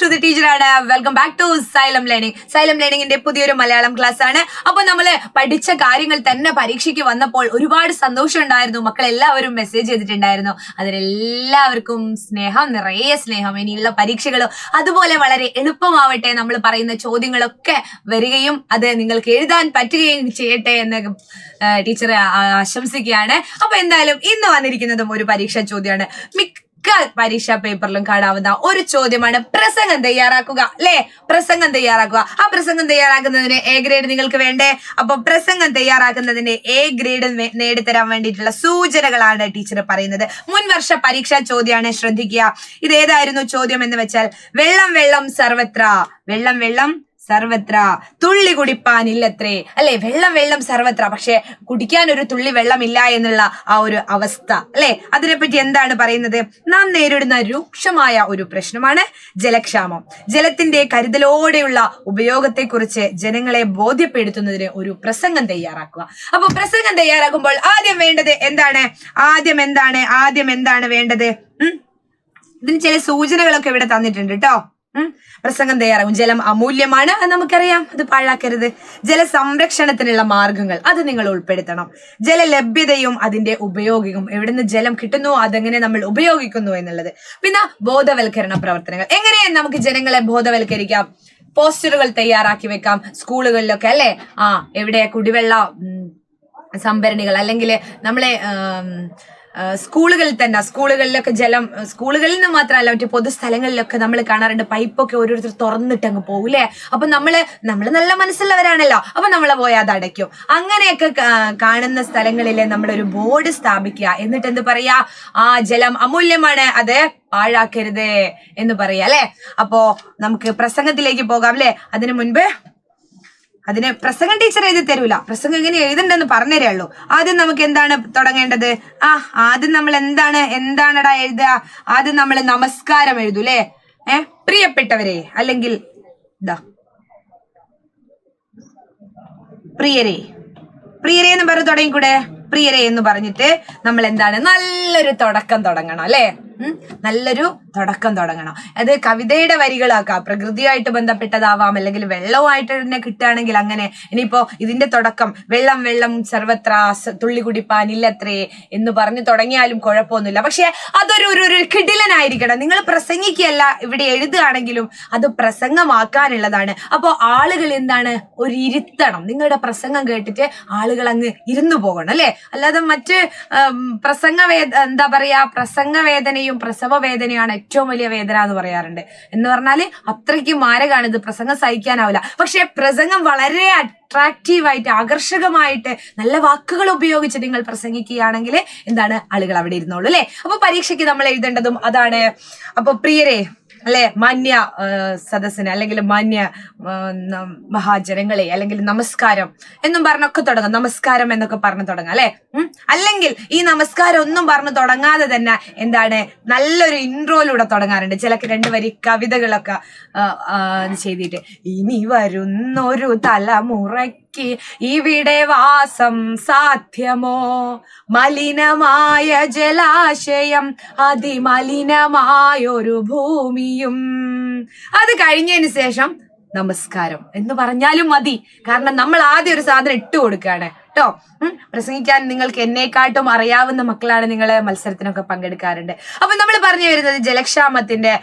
ശ്രുതി ടീച്ചറാണ്. Welcome back to Xylem learning Xylem ലേണിംഗിന്റെ പുതിയൊരു മലയാളം ക്ലാസ് ആണ് അപ്പൊ നമ്മൾ പഠിച്ച കാര്യങ്ങൾ തന്നെ പരീക്ഷയ്ക്ക് വന്നപ്പോൾ ഒരുപാട് സന്തോഷം ഉണ്ടായിരുന്നു. മക്കൾ എല്ലാവരും മെസ്സേജ് ചെയ്തിട്ടുണ്ടായിരുന്നു. അതിലെല്ലാവർക്കും സ്നേഹം നിറയെ സ്നേഹം. ഇനിയുള്ള പരീക്ഷകളും അതുപോലെ വളരെ എളുപ്പമാവട്ടെ നമ്മൾ പറയുന്ന ചോദ്യങ്ങളൊക്കെ വരികയും അത് നിങ്ങൾക്ക് എഴുതാൻ പറ്റുകയും ചെയ്യട്ടെ എന്ന് ടീച്ചർ ആശംസിക്കുകയാണ്. അപ്പൊ എന്തായാലും ഇന്ന് വന്നിരിക്കുന്നതും ഒരു പരീക്ഷാ ചോദ്യമാണ്. മിക്ക പരീക്ഷാ പേപ്പറിലും കാണാവുന്ന ഒരു ചോദ്യമാണ് പ്രസംഗം തയ്യാറാക്കുക അല്ലെ? പ്രസംഗം തയ്യാറാക്കുക. ആ പ്രസംഗം തയ്യാറാക്കുന്നതിന് എ ഗ്രേഡ് നിങ്ങൾക്ക് വേണ്ടേ? അപ്പൊ പ്രസംഗം തയ്യാറാക്കുന്നതിന് എ ഗ്രേഡ് നേടിത്തരാൻ വേണ്ടിയിട്ടുള്ള സൂചനകളാണ് ടീച്ചർ പറയുന്നത്. മുൻവർഷ പരീക്ഷാ ചോദ്യമാണ് ശ്രദ്ധിക്കുക. ഇത് ഏതായിരുന്നു ചോദ്യം എന്ന് വെച്ചാൽ വെള്ളം വെള്ളം സർവത്ര. വെള്ളം വെള്ളം സർവത്ര. തുള്ളി കുടിപ്പാനില്ലത്രേ അല്ലെ? വെള്ളം വെള്ളം സർവത്ര. പക്ഷെ കുടിക്കാൻ ഒരു തുള്ളി വെള്ളമില്ല എന്നുള്ള ആ ഒരു അവസ്ഥ. അല്ലെ? അതിനെപ്പറ്റി എന്താണ് പറയുന്നത്? നാം നേരിടുന്ന രൂക്ഷമായ ഒരു പ്രശ്നമാണ് ജലക്ഷാമം. ജലത്തിന്റെ കരുതലോടെയുള്ള ഉപയോഗത്തെക്കുറിച്ച് ജനങ്ങളെ ബോധ്യപ്പെടുത്തുന്നതിന് ഒരു പ്രസംഗം തയ്യാറാക്കുക. അപ്പൊ പ്രസംഗം തയ്യാറാക്കുമ്പോൾ ആദ്യം വേണ്ടത് എന്താണ്? ആദ്യം എന്താണ്? ആദ്യം എന്താണ് വേണ്ടത്? ഇതിന് ചില സൂചനകളൊക്കെ ഇവിടെ തന്നിട്ടുണ്ട് കേട്ടോ. പ്രസംഗം തയ്യാറാകും ജലം അമൂല്യമാണ് അത് നമുക്കറിയാം. അത് പാഴാക്കരുത്. ജലസംരക്ഷണത്തിനുള്ള മാർഗങ്ങൾ അത് നിങ്ങൾ ഉൾപ്പെടുത്തണം. ജലലഭ്യതയും അതിന്റെ ഉപയോഗവും എവിടുന്ന് ജലം കിട്ടുന്നു അതെങ്ങനെ നമ്മൾ ഉപയോഗിക്കുന്നു എന്നുള്ളത്. പിന്നെ ബോധവൽക്കരണ പ്രവർത്തനങ്ങൾ. എങ്ങനെയാണ് നമുക്ക് ജനങ്ങളെ ബോധവൽക്കരിക്കാം? പോസ്റ്ററുകൾ തയ്യാറാക്കി വെക്കാം. സ്കൂളുകളിലൊക്കെ അല്ലെ? ആ എവിടെ കുടിവെള്ള സംഭരണികൾ അല്ലെങ്കിൽ നമ്മളെ സ്കൂളുകളിൽ തന്നെ സ്കൂളുകളിലൊക്കെ ജലം സ്കൂളുകളിൽ നിന്ന് മാത്രമല്ല മറ്റു പൊതുസ്ഥലങ്ങളിലൊക്കെ നമ്മൾ കാണാറുണ്ട് പൈപ്പൊക്കെ ഓരോരുത്തർ തുറന്നിട്ട് അങ്ങ് പോകൂലേ അപ്പൊ നമ്മൾ നമ്മൾ നല്ല മനസ്സുള്ളവരാണല്ലോ അപ്പൊ നമ്മളെ പോയാൽ അത് അടയ്ക്കും. അങ്ങനെയൊക്കെ കാണുന്ന സ്ഥലങ്ങളിലെ നമ്മളൊരു ബോർഡ് സ്ഥാപിക്കുക. എന്നിട്ട് എന്ത് പറയാ? ആ ജലം അമൂല്യമാണ് അത് പാഴാക്കരുത് എന്ന് പറയാ അല്ലെ അപ്പോ നമുക്ക് പ്രസംഗത്തിലേക്ക് പോകാം അല്ലെ അതിനു മുൻപ് അതിന് പ്രസംഗം ടീച്ചർ എഴുതി തരൂല. പ്രസംഗം എങ്ങനെ എഴുതണ്ടെന്ന് പറഞ്ഞുതരുള്ളൂ ആദ്യം നമുക്ക് എന്താണ് തുടങ്ങേണ്ടത്? ആ ആദ്യം നമ്മൾ എന്താണ് എന്താണടാ എഴുതുക? ആദ്യം നമ്മൾ നമസ്കാരം എഴുതൂ അല്ലേ ഏ പ്രിയപ്പെട്ടവരെ അല്ലെങ്കിൽ പ്രിയരെ പ്രിയരെ എന്ന് പറഞ്ഞ് തുടങ്ങിക്കൂടെ? പ്രിയരെ എന്ന് പറഞ്ഞിട്ട് നമ്മൾ എന്താണ്? നല്ലൊരു തുടക്കം തുടങ്ങണം അല്ലേ? നല്ലൊരു തുടക്കം തുടങ്ങണം. അത് കവിതയുടെ വരികളാക്കാം. പ്രകൃതിയായിട്ട് ബന്ധപ്പെട്ടതാവാം. അല്ലെങ്കിൽ വെള്ളവുമായിട്ട് തന്നെ കിട്ടുകയാണെങ്കിൽ അങ്ങനെ ഇനിയിപ്പോ ഇതിന്റെ തുടക്കം വെള്ളം വെള്ളം സർവത്ര തുള്ളി കുടിപ്പാൻ ഇല്ലത്രേ എന്ന് പറഞ്ഞു തുടങ്ങിയാലും കുഴപ്പമൊന്നുമില്ല. പക്ഷെ അതൊരു ഒരു ഒരു കിടിലനായിരിക്കണം. നിങ്ങൾ പ്രസംഗിക്കുകയല്ല ഇവിടെ എഴുതുകയാണെങ്കിലും അത് പ്രസംഗമാക്കാനുള്ളതാണ്. അപ്പോൾ ആളുകൾ എന്താണ്? ഒരു ഇരുത്തണം. നിങ്ങളുടെ പ്രസംഗം കേട്ടിട്ട് ആളുകൾ അങ്ങ് ഇരുന്നു പോകണം അല്ലെ? അല്ലാതെ മറ്റ് ഉം, പ്രസംഗ വേദ എന്താ പറയാ പ്രസംഗ വേദനയും പ്രസവ വേദനയാണ് ഏറ്റവും വലിയ വേദന എന്ന് പറയാറുണ്ട്. എന്ന് പറഞ്ഞാൽ അത്രയ്ക്ക് മാരകാണ്. ഇത് പ്രസംഗം സഹിക്കാനാവില്ല. പക്ഷെ പ്രസംഗം വളരെ അട്രാക്റ്റീവായിട്ട് ആകർഷകമായിട്ട് നല്ല വാക്കുകൾ ഉപയോഗിച്ച് നിങ്ങൾ പ്രസംഗിക്കുകയാണെങ്കിൽ എന്താണ്? ആളുകൾ അവിടെ ഇരുന്നോളൂ അല്ലെ? അപ്പൊ പരീക്ഷയ്ക്ക് നമ്മൾ എഴുതേണ്ടതും അതാണ്. അപ്പൊ പ്രിയരെ അല്ലെ? മാന്യ സദസ്സിന് അല്ലെങ്കിൽ മാന്യ മഹാജനങ്ങളെ അല്ലെങ്കിൽ നമസ്കാരം എന്നും പറഞ്ഞൊക്കെ തുടങ്ങാം. നമസ്കാരം എന്നൊക്കെ പറഞ്ഞു തുടങ്ങാം അല്ലെ? അല്ലെങ്കിൽ ഈ നമസ്കാരം ഒന്നും പറഞ്ഞു തുടങ്ങാതെ തന്നെ എന്താണ് നല്ലൊരു ഇൻട്രോയിലൂടെ തുടങ്ങാറുണ്ട്. ചിലക്ക് രണ്ട് വരി കവിതകളൊക്കെ ചെയ്തിട്ട് ഇനി വരുന്നൊരു തലമുറയ്ക്ക് ഇവിടെ വാസം സാധ്യമോ? മലിനമായ ജലാശയം അതിമലിനമായൊരു ഭൂമിയും. അത് കഴിഞ്ഞതിന് ശേഷം നമസ്കാരം എന്ന് പറഞ്ഞാലും മതി. കാരണം നമ്മൾ ആദ്യം ഒരു സാധനം ഇട്ട് കൊടുക്കുകയാണ്. കേട്ടോ? പ്രസംഗിക്കാൻ നിങ്ങൾക്ക് എന്നെക്കാട്ടും അറിയാവുന്ന മക്കളാണ് നിങ്ങൾ മത്സരത്തിനൊക്കെ പങ്കെടുക്കാറുണ്ട്. അപ്പൊ നമ്മൾ പറഞ്ഞു വരുന്നത് ജലക്ഷാമത്തിന്റെ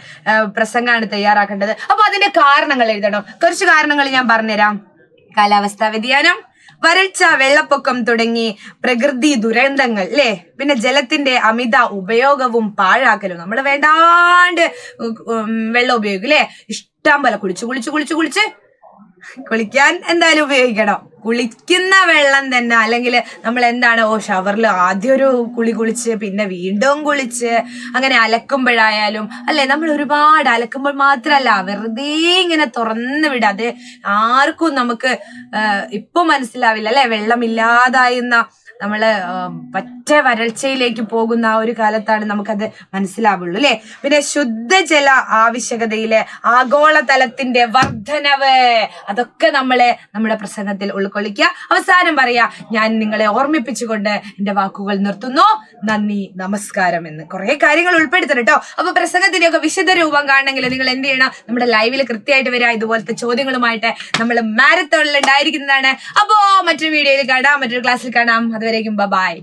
പ്രസംഗമാണ് തയ്യാറാക്കേണ്ടത്. അപ്പൊ അതിന്റെ കാരണങ്ങൾ എഴുതണം. കുറച്ച് കാരണങ്ങൾ ഞാൻ പറഞ്ഞുതരാം. കാലാവസ്ഥാ വ്യതിയാനം വരൾച്ച വെള്ളപ്പൊക്കം തുടങ്ങി പ്രകൃതി ദുരന്തങ്ങൾ അല്ലേ പിന്നെ ജലത്തിന്റെ അമിത ഉപയോഗവും പാഴാക്കലും. നമ്മൾ വേണ്ടാണ്ട് വെള്ളം ഉപയോഗിക്കും അല്ലേ ഇഷ്ടം പോലെ കുളിച്ച് കുളിച്ച് കുളിച്ച് കുളിച്ച് കുളിക്കാൻ എന്തായാലും ഉപയോഗിക്കണം. കുളിക്കുന്ന വെള്ളം തന്നെ അല്ലെങ്കിൽ നമ്മൾ എന്താണ് ഓ ഷവറിൽ ആദ്യം ഒരു കുളി കുളിച്ച് പിന്നെ വീണ്ടും കുളിച്ച് അങ്ങനെ അലക്കുമ്പോഴായാലും അല്ലെ? നമ്മൾ ഒരുപാട് അലക്കുമ്പോൾ മാത്രമല്ല വെറുതെ ഇങ്ങനെ തുറന്നു വിടുക. അത് ആർക്കും നമുക്ക് ഇപ്പൊ മനസ്സിലാവില്ല അല്ലെ? വെള്ളമില്ലാതായുന്ന നമ്മൾ ആ, പറ്റ വരൾച്ചയിലേക്ക് പോകുന്ന ആ ഒരു കാലത്താണ് നമുക്കത് മനസ്സിലാവുള്ളൂ അല്ലെ? പിന്നെ ശുദ്ധജല ആവശ്യകതയിലെ ആഗോളതലത്തിന്റെ വർധനവ് അതൊക്കെ നമ്മളെ നമ്മുടെ പ്രസംഗത്തിൽ ഉൾക്കൊള്ളിക്കുക. അവസാനം പറയാ ഞാൻ നിങ്ങളെ ഓർമ്മിപ്പിച്ചുകൊണ്ട് എന്റെ വാക്കുകൾ നിർത്തുന്നു. നന്ദി നമസ്കാരം എന്ന്. കുറെ കാര്യങ്ങൾ ഉൾപ്പെടുത്തണം കേട്ടോ. അപ്പൊ പ്രസംഗത്തിന്റെ ഒക്കെ വിശദ രൂപം കാണണമെങ്കിൽ നിങ്ങൾ എന്ത് ചെയ്യണം? നമ്മുടെ ലൈവിൽ കൃത്യമായിട്ട് വരിക. ഇതുപോലത്തെ ചോദ്യങ്ങളുമായിട്ട് നമ്മൾ മാരത്തോണിൽ ഉണ്ടായിരിക്കുന്നതാണ്. അപ്പോ മറ്റൊരു വീഡിയോയിൽ കാണാം മറ്റൊരു ക്ലാസ്സിൽ കാണാം. അതുവരേക്കും ബൈ